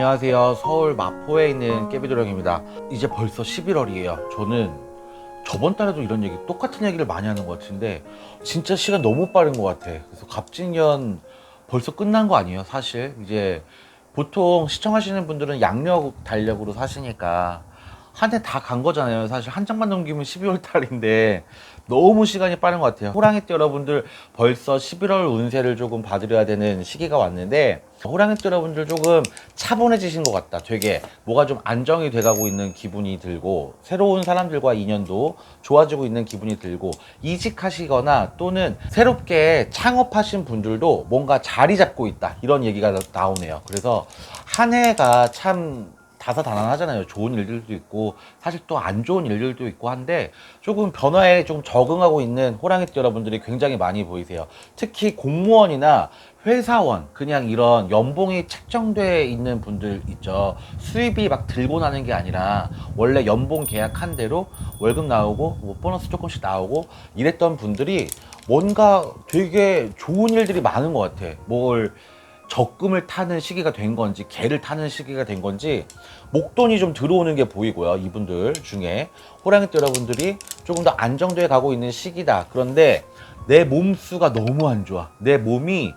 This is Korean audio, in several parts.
안녕하세요. 서울 마포에 있는 깨비도령입니다. 이제 벌써 11월이에요. 저는 저번 달에도 이런 얘기, 똑같은 얘기를 많이 하는 것 같은데, 진짜 시간 너무 빠른 것 같아. 그래서 갑진년 벌써 끝난 거 아니에요, 사실. 이제 보통 시청하시는 분들은 양력, 달력으로 사시니까 한 해 다 간 거잖아요. 사실 한 장만 넘기면 12월 달인데 너무 시간이 빠른 것 같아요. 호랑이 띠 여러분들 벌써 11월 운세를 조금 봐드려야 되는 시기가 왔는데 호랑이 띠 여러분들 조금 차분해지신 것 같다. 되게 뭐가 좀 안정이 돼가고 있는 기분이 들고 새로운 사람들과 인연도 좋아지고 있는 기분이 들고 이직하시거나 또는 새롭게 창업하신 분들도 뭔가 자리 잡고 있다. 이런 얘기가 나오네요. 그래서 한 해가 참 다사다난하잖아요. 좋은 일들도 있고 사실 또 안 좋은 일들도 있고 한데 조금 변화에 좀 적응하고 있는 호랑이띠 여러분들이 굉장히 많이 보이세요. 특히 공무원이나 회사원 그냥 이런 연봉이 책정돼 있는 분들 있죠. 수입이 막 들고 나는 게 아니라 원래 연봉 계약한 대로 월급 나오고 뭐 보너스 조금씩 나오고 이랬던 분들이 뭔가 되게 좋은 일들이 많은 것 같아. 뭘 적금을 타는 시기가 된 건지 개를 타는 시기가 된 건지 목돈이 좀 들어오는 게 보이고요 이분들 중에. 호랑이띠 여러분들이 조금 더 안정돼 가고 있는 시기다. 그런데 내 몸수가 너무 안 좋아. 내 몸이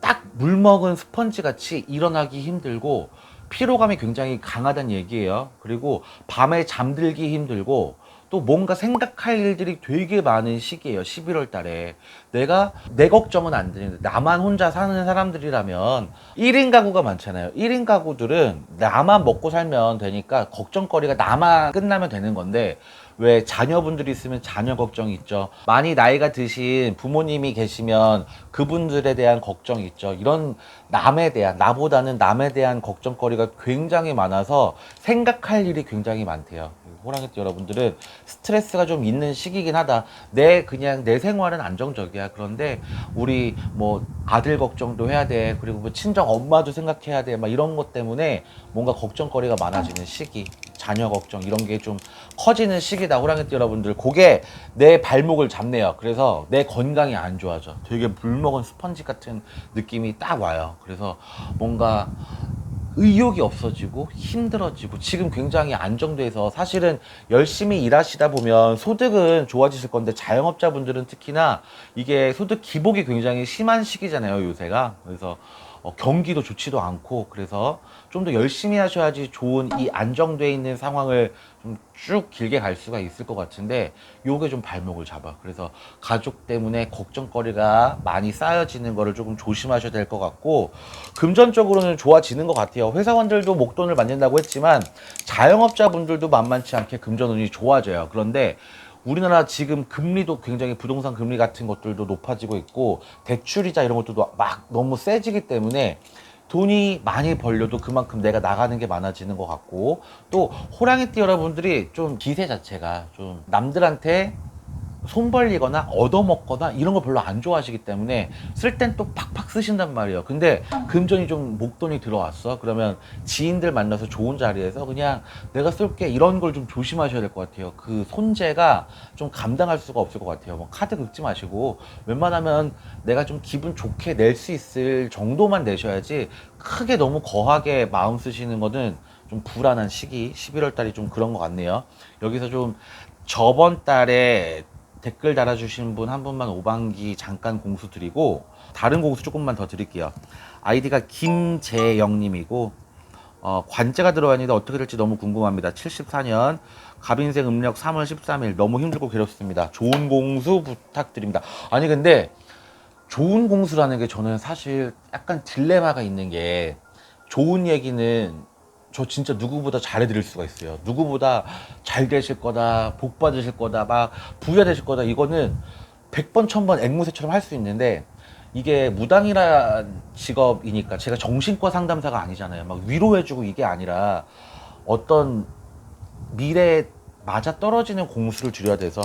딱 물 먹은 스펀지 같이 일어나기 힘들고 피로감이 굉장히 강하다는 얘기예요. 그리고 밤에 잠들기 힘들고 또 뭔가 생각할 일들이 되게 많은 시기예요. 11월 달에. 내가 내 걱정은 안 되는데 나만 혼자 사는 사람들이라면 1인 가구가 많잖아요. 1인 가구들은 나만 먹고 살면 되니까 걱정거리가 나만 끝나면 되는 건데 왜 자녀분들이 있으면 자녀 걱정이 있죠. 많이 나이가 드신 부모님이 계시면 그분들에 대한 걱정이 있죠. 이런 남에 대한 나보다는 남에 대한 걱정거리가 굉장히 많아서 생각할 일이 굉장히 많대요. 호랑이띠 여러분들은 스트레스가 좀 있는 시기긴 하다. 내 그냥 내 생활은 안정적이야. 그런데 우리 뭐 아들 걱정도 해야 돼. 그리고 뭐 친정 엄마도 생각해야 돼. 막 이런 것 때문에 뭔가 걱정거리가 많아지는 시기. 자녀 걱정 이런 게 좀 커지는 시기다. 호랑이띠 여러분들. 그게 내 발목을 잡네요. 그래서 내 건강이 안 좋아져. 되게 물 먹은 스펀지 같은 느낌이 딱 와요. 그래서 뭔가 의욕이 없어지고 힘들어지고 지금 굉장히 안정돼서 사실은 열심히 일하시다 보면 소득은 좋아지실 건데 자영업자분들은 특히나 이게 소득 기복이 굉장히 심한 시기잖아요 요새가. 그래서 어, 경기도 좋지도 않고 그래서 좀 더 열심히 하셔야지 좋은 이 안정돼 있는 상황을 좀 쭉 길게 갈 수가 있을 것 같은데 요게 좀 발목을 잡아. 그래서 가족 때문에 걱정거리가 많이 쌓여지는 거를 조금 조심하셔야 될 것 같고 금전적으로는 좋아지는 것 같아요. 회사원들도 목돈을 만든다고 했지만 자영업자분들도 만만치 않게 금전운이 좋아져요. 그런데 우리나라 지금 금리도 굉장히 부동산 금리 같은 것들도 높아지고 있고 대출이자 이런 것들도 막 너무 세지기 때문에 돈이 많이 벌려도 그만큼 내가 나가는 게 많아지는 것 같고 또 호랑이띠 여러분들이 좀 기세 자체가 좀 남들한테 손 벌리거나 얻어먹거나 이런 거 별로 안 좋아하시기 때문에 쓸 땐 또 팍팍 쓰신단 말이에요. 근데 금전이 좀 목돈이 들어왔어. 그러면 지인들 만나서 좋은 자리에서 그냥 내가 쓸게 이런 걸 좀 조심하셔야 될 것 같아요. 그 손재가 좀 감당할 수가 없을 것 같아요. 뭐 카드 긁지 마시고 웬만하면 내가 좀 기분 좋게 낼 수 있을 정도만 내셔야지 크게 너무 거하게 마음 쓰시는 거는 좀 불안한 시기 11월 달이 좀 그런 것 같네요. 여기서 좀 저번 달에 댓글 달아주신 분 한 분만 5반기 잠깐 공수 드리고 다른 공수 조금만 더 드릴게요. 아이디가 김재영님이고 어, 관제가 들어와 있는데 어떻게 될지 너무 궁금합니다. 74년 갑인생 음력 3월 13일 너무 힘들고 괴롭습니다. 좋은 공수 부탁드립니다. 아니 근데 좋은 공수라는 게 저는 사실 약간 딜레마가 있는 게 좋은 얘기는 저 진짜 누구보다 잘해드릴 수가 있어요. 누구보다 잘 되실 거다, 복 받으실 거다, 막 부자 되실 거다. 이거는 100번, 1000번 앵무새처럼 할 수 있는데 이게 무당이란 직업이니까 제가 정신과 상담사가 아니잖아요. 막 위로해주고 이게 아니라 어떤 미래에 맞아 떨어지는 공수를 드려야 돼서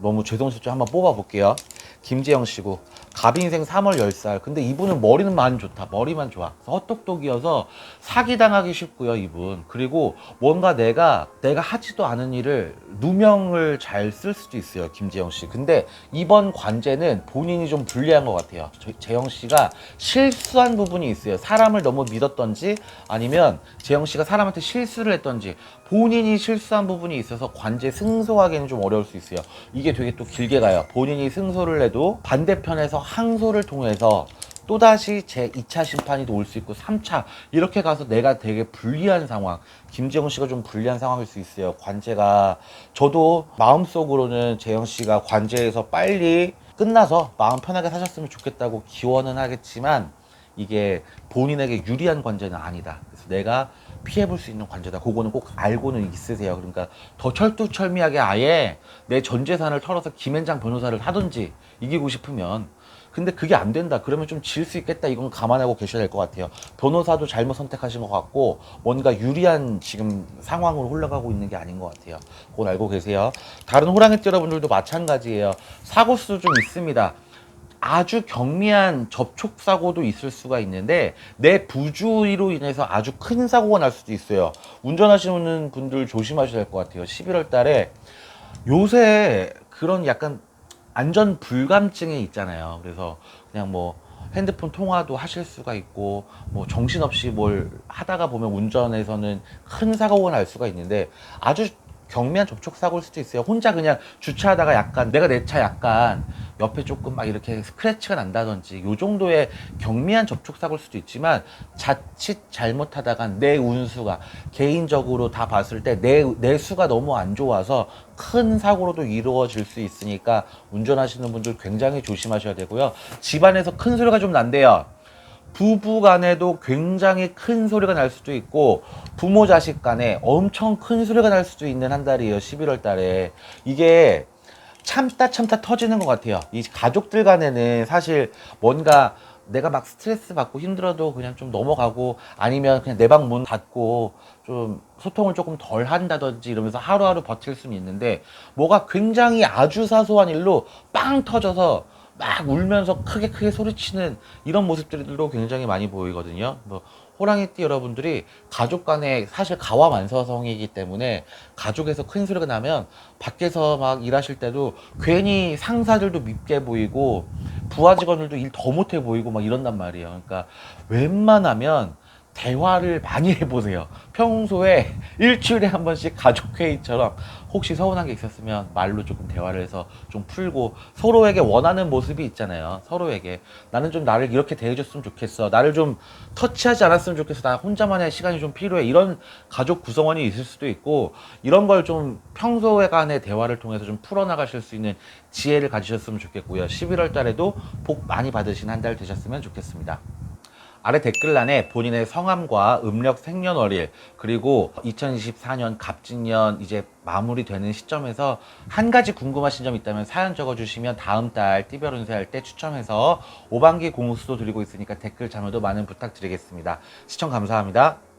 너무 죄송스럽죠. 한번 뽑아볼게요. 김재영 씨고 갑인생 3월 10살. 근데 이분은 머리는 많이 좋다. 머리만 좋아. 헛똑똑이어서 사기당하기 쉽고요, 이분. 그리고 뭔가 내가, 내가 하지도 않은 일을 누명을 잘 쓸 수도 있어요, 김재영 씨. 근데 이번 관제는 본인이 좀 불리한 것 같아요. 저- 재영 씨가 실수한 부분이 있어요. 사람을 너무 믿었던지 아니면 재영 씨가 사람한테 실수를 했던지 본인이 실수한 부분이 있어서 관제 승소하기는 좀 어려울 수 있어요. 이게 되게 또 길게 가요. 본인이 승소를 해도 반대편에서 항소를 통해서 또다시 제 2차 심판이 올 수 있고 3차 이렇게 가서 내가 되게 불리한 상황 김재훈 씨가 좀 불리한 상황일 수 있어요 관제가 저도 마음속으로는 재영 씨가 관제에서 빨리 끝나서 마음 편하게 사셨으면 좋겠다고 기원은 하겠지만 이게 본인에게 유리한 관제는 아니다. 그래서 내가 피해볼 수 있는 관제다. 그거는 꼭 알고는 있으세요. 그러니까 더 철두철미하게 아예 내 전 재산을 털어서 김앤장 변호사를 하든지 이기고 싶으면 근데 그게 안 된다. 그러면 좀 질 수 있겠다. 이건 감안하고 계셔야 될 것 같아요. 변호사도 잘못 선택하신 것 같고 뭔가 유리한 지금 상황으로 흘러가고 있는 게 아닌 것 같아요. 그건 알고 계세요. 다른 호랑이띠 여러분들도 마찬가지예요. 사고 수도 좀 있습니다. 아주 경미한 접촉 사고도 있을 수가 있는데 내 부주의로 인해서 아주 큰 사고가 날 수도 있어요. 운전하시는 분들 조심하셔야 될 것 같아요. 11월 달에 요새 그런 약간 안전 불감증이 있잖아요. 그래서 그냥 뭐 핸드폰 통화도 하실 수가 있고 뭐 정신없이 뭘 하다가 보면 운전에서는 큰 사고가 날 수가 있는데 아주 경미한 접촉 사고일 수도 있어요. 혼자 그냥 주차하다가 약간 내가 내 차 약간 옆에 조금 막 이렇게 스크래치가 난다든지 요 정도의 경미한 접촉 사고일 수도 있지만 자칫 잘못하다가 내 운수가 개인적으로 다 봤을 때 내 내 수가 너무 안 좋아서 큰 사고로도 이루어질 수 있으니까 운전하시는 분들 굉장히 조심하셔야 되고요. 집안에서 큰 소리가 좀 난대요. 부부 간에도 굉장히 큰 소리가 날 수도 있고 부모 자식 간에 엄청 큰 소리가 날 수도 있는 한 달이에요. 11월 달에. 이게 참다 참다 터지는 것 같아요. 이 가족들 간에는 사실 뭔가 내가 막 스트레스 받고 힘들어도 그냥 좀 넘어가고 아니면 그냥 내 방 문 닫고 좀 소통을 조금 덜 한다든지 이러면서 하루하루 버틸 수는 있는데 뭐가 굉장히 아주 사소한 일로 빵 터져서 막 울면서 크게 크게 소리치는 이런 모습들도 굉장히 많이 보이거든요. 뭐 호랑이띠 여러분들이 가족 간에 사실 가와만서성이기 때문에 가족에서 큰 소리가 나면 밖에서 막 일하실 때도 괜히 상사들도 밉게 보이고 부하 직원들도 일 더 못해 보이고 막 이런단 말이에요. 그러니까 웬만하면 대화를 많이 해보세요. 평소에 일주일에 한 번씩 가족회의처럼 혹시 서운한 게 있었으면 말로 조금 대화를 해서 좀 풀고 서로에게 원하는 모습이 있잖아요. 서로에게 나는 좀 나를 이렇게 대해줬으면 좋겠어. 나를 좀 터치하지 않았으면 좋겠어. 나 혼자만의 시간이 좀 필요해. 이런 가족 구성원이 있을 수도 있고 이런 걸 좀 평소에 간의 대화를 통해서 좀 풀어나가실 수 있는 지혜를 가지셨으면 좋겠고요. 11월 달에도 복 많이 받으신 한 달 되셨으면 좋겠습니다. 아래 댓글란에 본인의 성함과 음력 생년월일 그리고 2024년 갑진년 이제 마무리되는 시점에서 한 가지 궁금하신 점 있다면 사연 적어주시면 다음 달 띠별 운세할 때 추첨해서 오반기 공수도 드리고 있으니까 댓글 참여도 많은 부탁드리겠습니다. 시청 감사합니다.